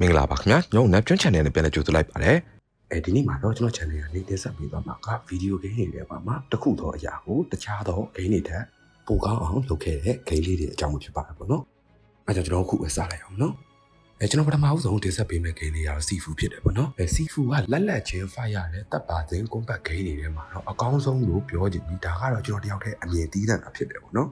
မင်္ဂလာပါခင်ဗျာကျွန်တော် Nap Channel နဲ့ပြန်လည်ကြိုဆိုလိုက်ပါတယ်အဲဒီနေ့မှာတော့ကျွန်တော် channel ကနေတင်ဆက်ပေးသွားမှာကဗီဒီယိုဂိမ်းတွေထဲမှာမှတစ်ခုသောအရာကိုတခြားသောဂိမ်းတွေထက်ပိုကောင်းအောင်လုပ်ခဲ့တဲ့ဂိမ်းလေးတွေအကြောင်းဖြစ်ပါတယ်ပေါ့နော်အဲကြောင့်ကျွန်တော်အခုပဲစလိုက်အောင်နော်အဲကျွန်တော်ပထမဦးဆုံးတင်ဆက်ပေးမယ့်ဂိမ်းလေးကတော့ Sifu ဖြစ်တယ်ပေါ့နော်အဲ Sifu ကလက်လက်ချင်းဖိုက်ရတဲ့တပ်ပါသိန်းကွန်ဘတ်ဂိမ်းတွေထဲမှာတော့အကောင်းဆုံးလို့ပြောချင်ပြီးဒါကတော့ကျွန်တော်တယောက်တည်းအမြင်တီးတတ်တာဖြစ်တယ်ပေါ့နော်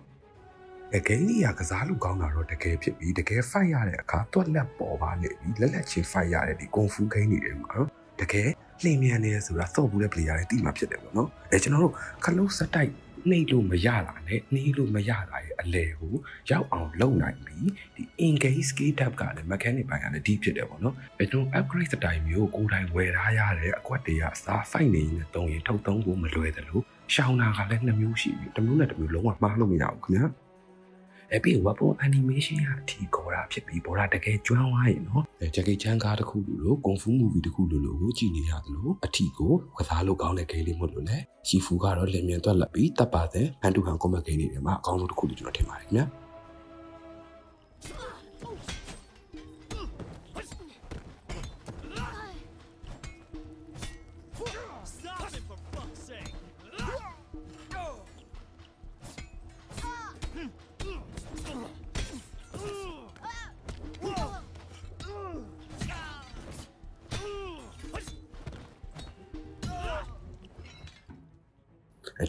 အဲဂိမ်းကြီးကကစားလို့ကောင်းတာတော့တကယ်ဖြစ်ပြီးတကယ် fight ရတဲ့အခါတွက်လက်ပေါ်ပါနေပြီးလက်လက်ချင်း fight ရတဲ့ဒီကွန်ဖူဂိမ်းတွေထဲမှာတော့တကယ်လင်းမြန်နေရဆိုတာသော့ဘူးတဲ့ player တွေတိမှဖြစ်တယ်ပေါ့နော်အဲကျွန်တော်တို့ခလုတ်စတိုက်နှိပ်လို့မရတာနဲ့နှီးလို့မရတာရဲ့အလဲကိုရောက်အောင်လုပ်နိုင်ပြီးဒီ engage skill tab ကလည်း mechanic ပိုင်းကလည်းဒီဖြစ်တယ်ပေါ့နော်အဲကျွန်တော် upgrade စတိုင်မျိုးကိုယ်တိုင်ဝယ်ထားရတဲ့အကွက်တွေကအစား fight နေရင်တုံးရင်ထုတ်သုံးဖို့မလွယ်တယ်လို့ရှောင်းတာကလည်းနှစ်မျိုးရှိပြီတစ်မျိုးနဲ့တစ်မျိုးလုံးဝမှားလို့မရဘူးခင်ဗျာ အပြီး weapon animation ကအထီခေါ်တာဖြစ်ပြီးဘော်ဒါတကယ်ကျွမ်းသွားရင်နော်အဲဂျက်ကီချန်ကားတစ်ခုလိုလိုကွန်ဖူးမူဗီတစ်ခုလိုလိုကိုကြည့်နေရတယ်လို့အထီကိုကစားလို့ကောင်းတဲ့ဂိမ်းလေးမို့လို့လေရှီဖူကတော့လင်မြန်တွက်လက်ပြီးတပ်ပါတဲ့ဟန်တူဟန်ကွန်မတ်ဂိမ်းတွေထဲမှာအကောင်းဆုံးတစ်ခုလို့ကျွန်တော်ထင်ပါတယ်ခင်ဗျာ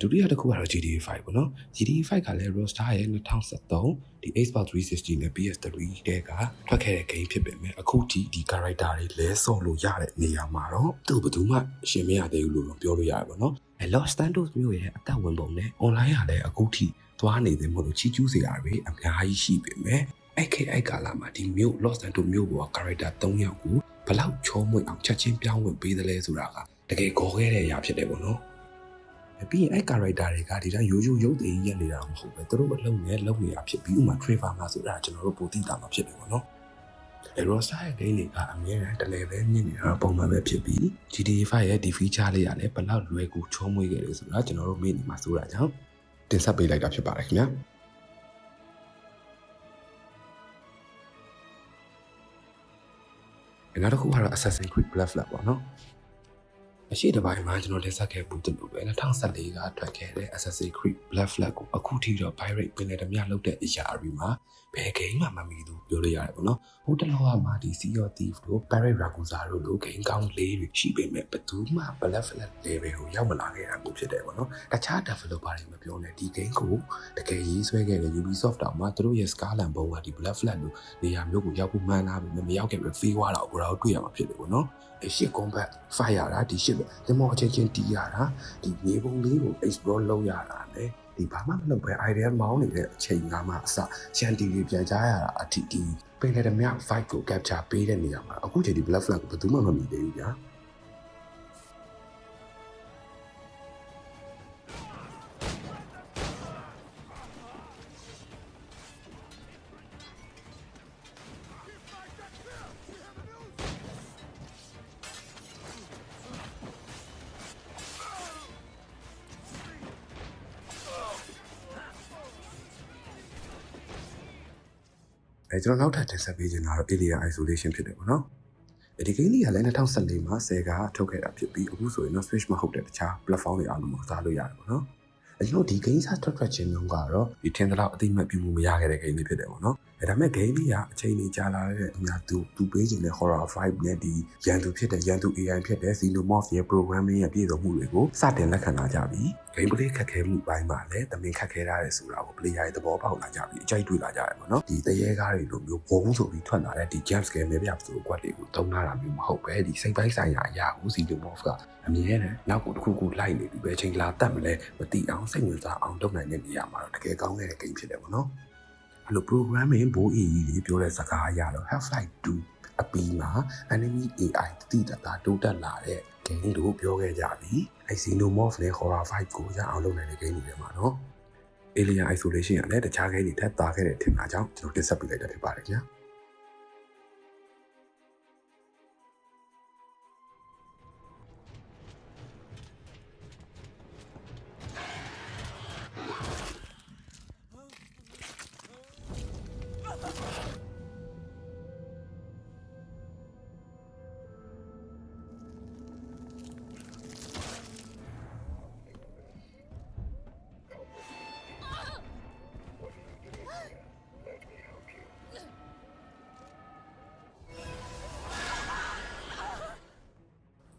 ဒုတိယတစ်ခုကတော့ GTA 5ပေါ့နော်။ GTA 5ကလည်း Rockstar ရဲ့2013ဒီ Xbox 360နဲ့ PS3 တဲကထွက်ခဲ့တဲ့ game ဖြစ်ပေမဲ့အခုထိဒီ character တွေလဲဆော့လို့ရတဲ့နေရာမှာတော့သူ့ဘယ်သူမှရှင်မရသေးဘူးလို့တော့ပြောလို့ရတယ်ပေါ့နော်။အဲ Los Santos မြို့ရဲ့အသက်ဝင်ပုံနဲ့ online ကလည်းအခုထိသွားနေသေးမို့လို့ချီးကျူးစရာတွေအများကြီးရှိပေမဲ့အဲ့ခေတ်အဲ့ကာလမှာဒီမြို့ Los Santos မြို့ပေါ်က character 3ယောက်ကိုဘလောက်ချောမွေ့အောင်ချက်ချင်းပြောင်းဝင်ပေးသလဲဆိုတာကတကယ်ခေါ်ခဲ့တဲ့အရာဖြစ်တယ်ပေါ့နော်။ ပြီးရင်အဲ့ character တွေကဒီတိုင်းရိုးရိုးရုပ်သေးကြီးရက်နေတာမဟုတ်ပဲသူတို့အလုံးနဲ့လုံးနေတာဖြစ်ပြီးဥမာ Trevor မှာဆိုတာကျွန်တော်တို့ပိုသိတာမှာဖြစ်တယ်ပေါ့နော်အဲ Rockstar ရဲ့ game တွေကအများနဲ့တလဲပဲမြင်နေတာပုံမှန်ပဲဖြစ်ပြီး GTA 5ရဲ့ဒီ feature လေးရတယ်ဘလောက်လွယ်ကူချောမွေ့ခဲ့တယ်ဆိုတာကျွန်တော်တို့မေ့နေမှာဆိုတာကြောင့်တင်ဆက်ပေးလိုက်တာဖြစ်ပါတယ်ခင်ဗျာအဲနောက်တစ်ခုကတော့ Assassin's Creed Black Flag ပေါ့နော် အရှိတပိုင်းမှာကျွန်တော်လက်ဆက်ခဲ့ဘူးတူလို့ပဲ2014ကထွက်ခဲ့တဲ့ Assassin's Creed Black Flag ကိုအခုထိတော့ Pirate ပင်လယ်ဓမြလောက်တဲ့အရာတွေမှာဘယ်ဂိမ်းမှမမီဘူးပြောလို့ရတယ်ပေါ့နော်ဟိုတလောကမှဒီ Sea of Thieves တို့ Pirate Yakuza တို့လိုဂိမ်းကောင်းလေးတွေရှိပေမဲ့ဘယ်သူမှ Black Flag level ကိုရောက်မလာခဲ့တာမျိုးဖြစ်တယ်ပေါ့နော်တခြား developer တွေမပြောနဲ့ဒီဂိမ်းကိုတကယ်ရေးဆွဲခဲ့တဲ့ Ubisoft တောင်မှသူတို့ရဲ့ Scarlet ဘုံကဒီ Black Flag လိုနေရာမျိုးကိုရောက်ဖို့မှန်းလာပြီမရောက်ခဲ့ပြီးဖေးသွားတာကိုတော့တွေ့ရမှာဖြစ်တယ်ပေါ့နော်အရှိ combat fire ရတာဒီရှစ်ပဲတင်မောအချင်းချင်းတီးရတာဒီမြေပုံလေးကို explore လုပ်ရတာလေဒီဘာမှမလုပ်ပဲ idea မောင်းနေတဲ့အချိန်ကမှအစရှန်တီတွေပြန်ကြားရတာအထီဒီပင်လေတမြ fight ကို capture ပေးတဲ့နေရာမှာအခုချိန်ဒီ black flag ကိုဘယ်သူမှမမြင်သေးဘူးဗျာ အဲကျွန်တော်နောက်ထပ်တင်ဆက်ပေးချင်တာတော့ Alien Isolation ဖြစ်တယ်ပေါ့နော်အဲဒီ game လေးကလည်း2014မှာ Sega ထုတ်ခဲ့တာဖြစ်ပြီးအခုဆိုရင်တော့ Switch မဟုတ်တဲ့တခြား platform တွေအားလုံးမှာစားလို့ရတယ်ပေါ့နော်အဲကျွန်တော်ဒီ game စားထွက်ထွက်ခြင်းတုန်းကတော့ဒီထင်သလောက်အသိမှတ်ပြုမှုမရခဲ့တဲ့ game လေးဖြစ်တယ်ပေါ့နော် အဲဒါမဲ့ game လေးကအချိန်ကြီးကြာလာတဲ့အများသူသူပေးခြင်းတဲ့ horror vibe နဲ့ဒီရန်သူဖြစ်တဲ့ရန်သူ AI ဖြစ်တဲ့ Xenomorph ရဲ့ programming ရဲ့ပြည်စုံမှုတွေကိုစတင်လက်ခံလာကြပြီ game play ခက်ခဲမှုပိုင်းမှာလည်းတမင်ခက်ခဲရတယ်ဆိုတာကို player ရဲ့သဘောပေါက်လာကြပြီအကြိုက်တွေ့လာကြတယ်ပေါ့နော်ဒီတရေကားတွေလိုမျိုးဘုံဆိုပြီးထွက်လာတဲ့ဒီ jump scare မျိုးပြဆိုကွက်တွေကိုတုံးလာတာမျိုးမဟုတ်ပဲဒီစိတ်ပိုင်းဆိုင်ရာအရာကို Xenomorph ကအမြဲတမ်းနောက်ကိုတစ်ခုခုလိုက်နေပြီးပဲချိန်လာတတ်မလဲမသိအောင်စိတ်ဝင်စားအောင်လုပ်နိုင်တဲ့နေရာမှာတော့တကယ်ကောင်းတဲ့ game ဖြစ်တယ်ပေါ့နော် အဲ့လို programming ဘိုးအေးကြီးတွေပြောတဲ့စကားအရတော့ Half-Life 2အပီမှာ enemy AI တိတိတတ်တာတိုးတက်လာတဲ့ game လို့ပြောခဲ့ကြပြီအဲ Xenomorph နဲ့ Horror 5ကိုရအောင်လုပ်နိုင်တဲ့ game တွေမှာနော် Alien Isolation ကလည်းတခြား game တွေထပ်သားခဲ့တဲ့ထင်တာကြောင့်ကျွန်တော်တင်ဆက်ပေးလိုက်တာဖြစ်ပါတယ်ခင်ဗျာ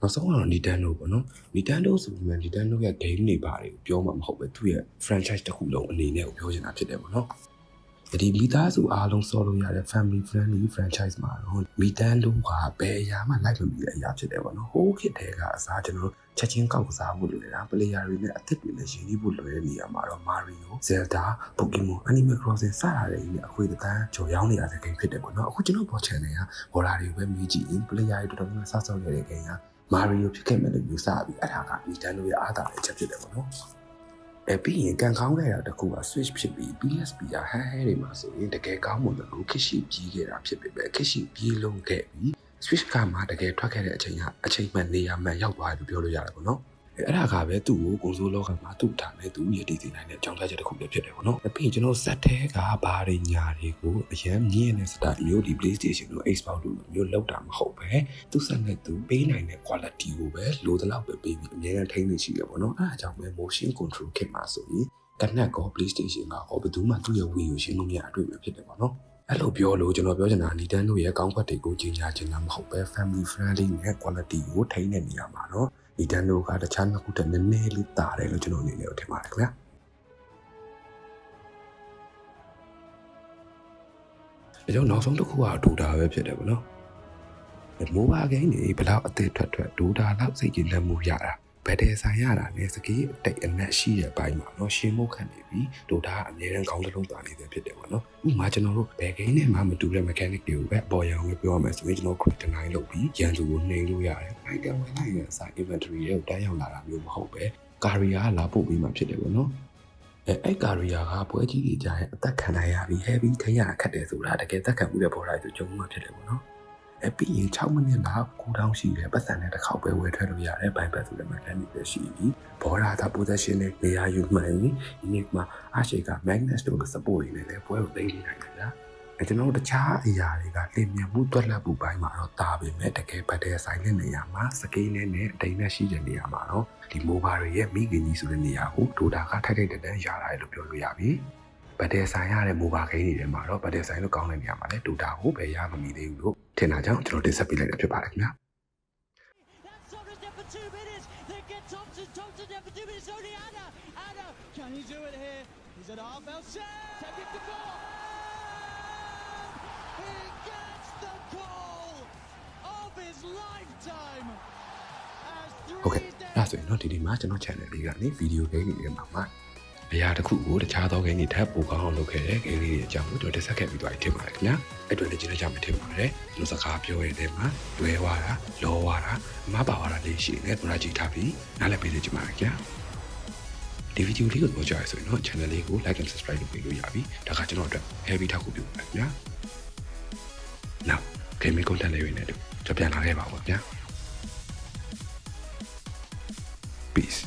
နောက်ဆုံးကတော့ Nintendo ပေါ့နော် Nintendo ဆိုပြီးမှ Nintendo ရဲ့ game တွေပါတယ်ကိုပြောမှာမဟုတ်ပဲသူ့ရဲ့ franchise တစ်ခုလုံးအနေနဲ့ကိုပြောချင်တာဖြစ်တယ်ပေါ့နော်ဒီမိသားစုအားလုံးစောလို့ရတဲ့ family friendly franchise မှာတော့မိတန်းလုံးကဘယ်အရာမှလိုက်မမီတဲ့အရာဖြစ်တယ်ပေါ့နော်ဟိုးခေတ်တည်းကအစားကျွန်တော်တို့ချက်ချင်းကောက်ကစားဖို့လွယ်တာ player တွေနဲ့အသစ်တွေနဲ့ရင်းနှီးဖို့လွယ်တဲ့နေရာမှာတော့ Mario, Zelda, Pokemon, Animal Crossing စတာတွေနဲ့အခွေတန်းကြော်ရောင်းနေရတဲ့ game ဖြစ်တယ်ပေါ့နော်အခုကျွန်တော်ပေါ် channel ကဘော်လာတွေကိုပဲမြည်ကြည့်ရင် player တွေတော်တော်များများစဆောက်ရတဲ့ game က Mario ဖြစ်ခဲ့မယ်လို့ယူဆပြီးအဲ့ဒါက Nintendo ရဲ့အားသာတဲ့ချက်ဖြစ်တယ်ပေါ့နော်အဲပြီးရင်ကန်ကောင်းခဲ့တာတခုက Switch ဖြစ်ပြီး PSP ကဟန်ဟဲတွေမှာဆိုရင်တကယ်ကောင်းမွန်တယ်လို့ခက်ရှိပြီးခဲ့တာဖြစ်ပေမဲ့ခက်ရှိပြီးလုံးခဲ့ပြီး Switch ကမှတကယ်ထွက်ခဲ့တဲ့အချိန်ကအချိန်မှန်နေရာမှန်ရောက်သွားတယ်လို့ပြောလို့ရတယ်ပေါ့နော် အဲအဲ့ဒါကပဲသူ့ကိုကွန်ဆိုးလောကမှာသူ့ထားနဲ့သူ့ရည်တည်နေနိုင်တဲ့အကြောင်းပြချက်တစ်ခုလည်းဖြစ်တယ်ပေါ့နော်။ပြီးရင်ကျွန်တော်စက်သေးကဘာတွေညာတွေကိုအရင်မြင်နေတဲ့စတာမျိုးဒီ PlayStation တို့ Xbox တို့မျိုးလောက်တာမဟုတ်ပဲသူ့စက်နဲ့သူပေးနိုင်တဲ့ quality ကိုပဲလိုသလောက်ပဲပေးပြီးအများနဲ့ထိန်းနေရှိရပေါ့နော်။အဲအကြောင်းပဲ motion control ခင်မှာဆိုရင်ကနက်ကော PlayStation ကဟောဘယ်သူမှသူ့ရဲ့ Wii ကိုရှင်းလို့မရအတွေ့အမြင်ဖြစ်တယ်ပေါ့နော်။အဲ့လိုပြောလို့ကျွန်တော်ပြောချင်တာ Nintendo ရဲ့ကောင်းခွက်တွေကိုကြီးညာချင်တာမဟုတ်ပဲ family friendly နဲ့ quality ကိုထိန်းတဲ့နေရာမှာတော့ Nintendo ကတခြားနှစ်ခုတည်းနည်းနည်းလေးတာတယ်လို့ကျွန်တော်အနေနဲ့ထင်ပါတယ်ခင်ဗျာ။ဒါကြောင့်နောက်ဆုံးတစ်ခုကဒိုတာပဲဖြစ်တယ်ဗောနော်။မိုးဘာဂိမ်းတွေဘလောက်အသေးထွက်ထွက်ဒိုတာလောက်စိတ်ကြည်လက်မှုရတာ ဘယ်တယ်ဆိုင်ရတာလဲစကေးတိတ်အနက်ရှိတဲ့ဘိုင်းမှာနော်ရှင်မုတ်ခတ်နေပြီတို့ဒါအများရန်ကောင်းတစ်လုံးသွားနေတဲ့ဖြစ်တယ်ပေါ့နော်ဥမာကျွန်တော်တို့ဘယ်ဂိမ်းနဲ့မှမတူတဲ့ mechanic တွေကိုပဲအပေါ်ရန်ကိုပြောရမယ်ဆိုရင်ကျွန်တော် crate 9လုပ်ပြီးရန်သူကိုနှိမ်လို့ရတယ်အိုင်တမ်ဝင်လိုက်ရင်အစား inventory တွေကိုတန်းရောက်လာတာမျိုးမဟုတ်ပဲကာရီယာကလာပို့ပြီးမှဖြစ်တယ်ပေါ့နော်အဲအဲ့ကာရီယာကပွဲကြီးကြီးကြားရဲ့အသက်ခံနိုင်ရပြီး heavy ခရရခတ်တယ်ဆိုတာတကယ်သက်ခံမှုတဲ့ပေါ်လိုက်ဆိုကြုံမှဖြစ်တယ်ပေါ့နော် အဲပြီးရင်6မိနစ်လောက်ကိုတောင်းရှိတယ်ပတ်စံနဲ့တစ်ခေါက်ပဲဝယ်ထွက်လို့ရတယ်ဘိုင်ဘက်ဆိုတဲ့ mechanic ပဲရှိပြီဘောရာတာ possession နဲ့နေရာယူမှန်ဒီနေ့မှာအရှိက magnet တို့ support နေတယ်ပွဲကိုသိမ်းနေနိုင်တယ်ဗျာအဲကျွန်တော်တို့တခြားအရာတွေကလင်မြန်မှုတွက်လက်မှုပိုင်းမှာတော့တာပေမဲ့တကယ်ပတ်တဲ့ဆိုင်တဲ့နေရာမှာစကိန်းနဲ့နဲ့အတိမ်နဲ့ရှိတဲ့နေရာမှာတော့ဒီ mobile တွေရဲ့မိခင်ကြီးဆိုတဲ့နေရာကိုဒိုတာကထိုက်ထိုက်တန်တန်ရလာတယ်လို့ပြောလို့ရပြီဘတ်တယ်ဆိုင်ရတဲ့ mobile ဂိမ်းတွေထဲမှာတော့ဘတ်တယ်ဆိုင်လို့ကောင်းတဲ့နေရာမှာလည်းဒိုတာကိုပဲရမမီသေးဘူးလို့ ထင်တာကြောင့်ကျွန်တော်တင်ဆက်ပေးလိုက်တာဖြစ်ပါတယ်ခင်ဗျာ That's Sora's there for two minutes. Then get Thompson. Thompson there for two minutes. Only Anna. Anna. Can he do it here? He's at half bell set. Take it to goal. He gets the goal of his lifetime. As ဟုတ်ကဲ့ three အဲ့ဒါဆိုရင်တော့ဒီဒီမှာကျွန်တော် channel လေးကနေဗီဒီယိုဂိမ်းတွေထဲမှာမှ အရာတစ်ခုကိုတခြားသောဂိမ်းတွေထပ်ပိုကောင်းအောင်လုပ်ခဲ့တဲ့ဂိမ်းလေးတွေအကြောင်းကိုကျွန်တော်တက်ဆက်ခဲ့ပြီးသွားပြီထင်ပါတယ်ခင်ဗျာအဲ့တော့လည်းကျွန်တော်ကြောင့်မထင်ပါနဲ့ကျွန်တော်စကားပြောရတဲ့မှာလွဲဝါတာလောဝါတာအမပါဝါတာလေးရှိနေတယ်ကျွန်တော်ကြည့်ထားပြီးနားလည်ပေးနေကြပါခင်ဗျာဒီဗီဒီယိုလေးကိုတော့ကြားရဆိုရင်တော့ channel လေးကို like and subscribe လုပ်ပေးလို့ရပြီဒါကကျွန်တော်အတွက် heavy ထောက်ကူပြုပါခင်ဗျာ now gaming content လေးတွေနဲ့တို့ကြပြန်လာခဲ့ပါဦးခင်ဗျာ peace